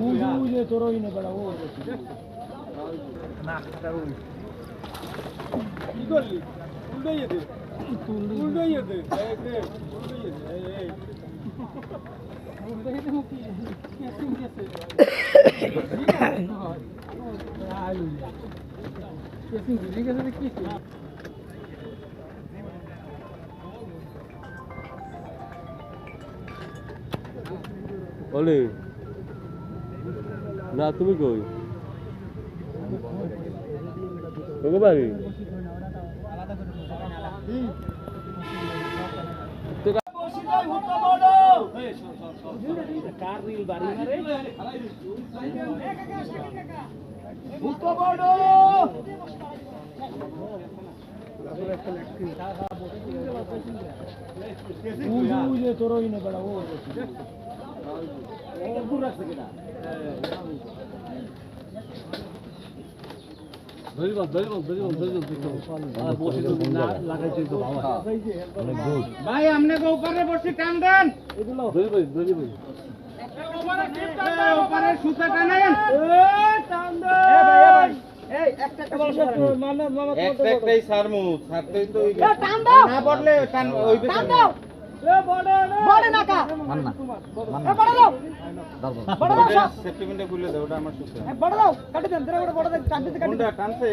Uzulje to rojne bala ovo. Nahtar uj. İdolli. Ulda yedi. Ulda yedi. Ulda yedi mi ki? Kesin kesin. Kesin kesin. Kesin kesin. বলে। না তুমি কই? তোকে বাড়ি তোর ভাই আপনি ওপারে বসে টান দেন। ওপারে সুতা টানেন টান দেন একটাই সারমু ছাড়তেই তো না পড়লে ওই বড় বড় না কা। এ বড় দাও। বড় দাও। সব। সেপ্টেম্বরে খুলে দাও ওটা আমার সুখে বড় দাও। কাটি দেন তোরা বড় বড় কাটি দিতে কাটি কোনটা? টানছে?